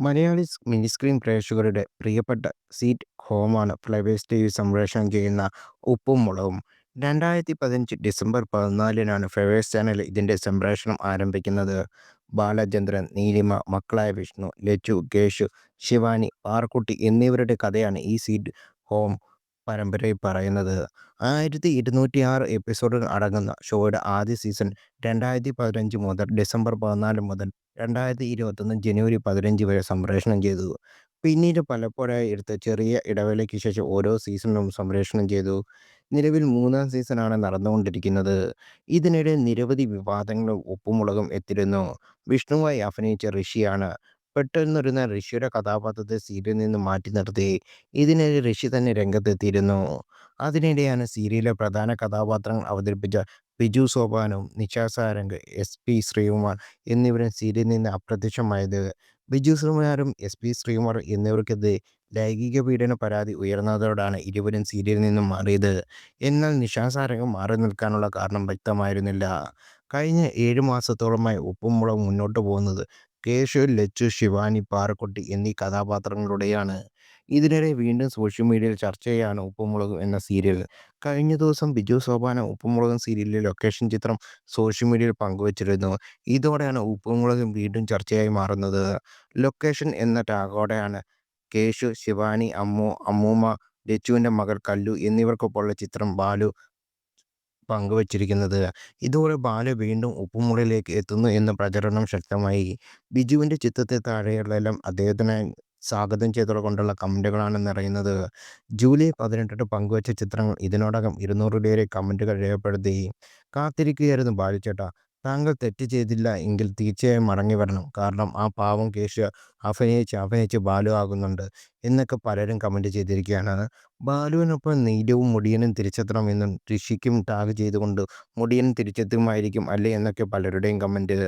Malayali mini screen പ്രേക്ഷകരുടെ പ്രിയപ്പെട്ട സീറ്റ് ഹോമാണ് ഫ്ലവേഴ്സ് ടിവി സംപ്രേഷണം ചെയ്യുന്ന ഉപ്പും മുളകും. രണ്ടായിരത്തി പതിനഞ്ച് ഡിസംബർ പതിനാലിനാണ് ഫ്ലവേഴ്സ് ചാനൽ ഇതിന്റെ സംപ്രേഷണം ആരംഭിക്കുന്നത്. ബാലചന്ദ്രൻ, നീലിമ, മക്കളായ വിഷ്ണു, ലച്ചു, കേശു, ശിവാനി, പാറക്കുട്ടി എന്നിവരുടെ കഥയാണ് ഈ സീറ്റ് ഹോം പരമ്പരയിൽ പറയുന്നത്. ആയിരത്തി ഇരുന്നൂറ്റിയാറ് എപ്പിസോഡുകൾ അടങ്ങുന്ന ഷോയുടെ ആദ്യ സീസൺ രണ്ടായിരത്തി പതിനഞ്ച് മുതൽ ഡിസംബർ പതിനാല് മുതൽ രണ്ടായിരത്തി ഇരുപത്തൊന്ന് ജനുവരി പതിനഞ്ച് വരെ സംപ്രേഷണം ചെയ്തു. പിന്നീട് പലപ്പോഴായി എടുത്ത ചെറിയ ഇടവേളയ്ക്ക് ശേഷം ഓരോ സീസണും സംപ്രേഷണം ചെയ്തു. നിലവിൽ മൂന്നാം സീസണാണ് നടന്നുകൊണ്ടിരിക്കുന്നത്. ഇതിനിടെ നിരവധി വിവാദങ്ങളും ഉപ്പുമുളകും എത്തിരുന്നു. വിഷ്ണുവായി അഭിനയിച്ച ഋഷിയാണ് പെട്ടെന്നൊരുനാൾ ഋഷിയുടെ കഥാപാത്രത്തെ സീരിയലിൽ നിന്ന് മാറ്റി നിർത്തി. ഇതിനിടെ ഋഷി തന്നെ രംഗത്തെത്തിയിരുന്നു. അതിനിടെയാണ് സീരിയലിലെ പ്രധാന കഥാപാത്രങ്ങൾ അവതരിപ്പിച്ച ബിജു സോപാനും, നിഷ സാരംഗ്, എസ്. പി. ശ്രീകുമാർ എന്നിവരും സീരിയലിൽ നിന്ന് അപ്രത്യക്ഷമായത്. ബിജു ശ്രീകുമാറും എസ്. പി. ശ്രീകുമാർ എന്നിവർക്കെതിരെ ലൈംഗിക പീഡന പരാതി ഉയർന്നതോടാണ് ഇരുവരും സീരിയലിൽ നിന്നും മാറിയത്. എന്നാൽ നിഷ സാരംഗം മാറി നിൽക്കാനുള്ള കാരണം വ്യക്തമായിരുന്നില്ല. കഴിഞ്ഞ ഏഴ് മാസത്തോളമായി ഉപ്പും മുളകും മുന്നോട്ട് പോകുന്നത് കേശു, ലച്ചു, ശിവാനി, പാറക്കുട്ടി എന്നീ കഥാപാത്രങ്ങളുടെയാണ് ഇതിനിടെ വീണ്ടും സോഷ്യൽ മീഡിയയിൽ ചർച്ചയാണ് ഉപ്പും മുളകും എന്ന സീരിയൽ. കഴിഞ്ഞ ദിവസം ബിജു സോപാന ഉപ്പുമുളകൻ സീരിയലിലെ ലൊക്കേഷൻ ചിത്രം സോഷ്യൽ മീഡിയയിൽ പങ്കുവച്ചിരുന്നു. ഇതോടെയാണ് ഉപ്പുമുളകും വീണ്ടും ചർച്ചയായി മാറുന്നത്. ലൊക്കേഷൻ എന്ന ടാഗോടെയാണ് കേശു, ശിവാനി, അമ്മു, അമ്മൂമ്മ, ലച്ചുവിന്റെ മകൾ കല്ലു എന്നിവർക്കൊപ്പമുള്ള ചിത്രം ബാലു പങ്കുവച്ചിരിക്കുന്നത്. ഇതോടെ ബാല വീണ്ടും ഉപ്പുമുറിയിലേക്ക് എത്തുന്നു എന്ന പ്രചരണം ശക്തമായി. ബിജുവിന്റെ ചിത്രത്തെ താഴെയുള്ളതെല്ലാം അദ്ദേഹത്തിനെ സ്വാഗതം ചെയ്തുകൊണ്ടുള്ള കമന്റുകളാണ് നിറയുന്നത്. ജൂലൈ പതിനെട്ടിന് പങ്കുവച്ച ചിത്രങ്ങൾ ഇതിനോടകം ഇരുന്നൂറിലേറെ കമന്റുകൾ രേഖപ്പെടുത്തി. കാത്തിരിക്കുകയായിരുന്നു ബാലുച്ചേട്ടാ, താങ്കൾ തെറ്റ് ചെയ്തില്ല എങ്കിൽ തീർച്ചയായും മടങ്ങി വരണം കാരണം ആ പാവം കേശു അഭിനയിച്ച് അഭിനയിച്ച് ബാലു ആകുന്നുണ്ട് എന്നൊക്കെ പലരും കമന്റ് ചെയ്തിരിക്കുകയാണ്. ബാലുവിനൊപ്പം നീലവും മുടിയനും തിരിച്ചെത്തണം എന്നും ഋഷിക്കും ടാഗ് ചെയ്തുകൊണ്ട് മുടിയൻ തിരിച്ചെത്തുമായിരിക്കും അല്ലേ എന്നൊക്കെ പലരുടെയും കമന്റ്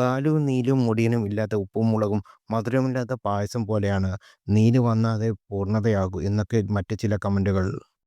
ബാലുവും നീലും മുടിയനും ഇല്ലാത്ത ഉപ്പും മുളകും മധുരമില്ലാത്ത പായസം പോലെയാണ്. നീൽ വന്നാതെ പൂർണതയാകൂ എന്നൊക്കെ മറ്റ് ചില കമന്റുകൾ.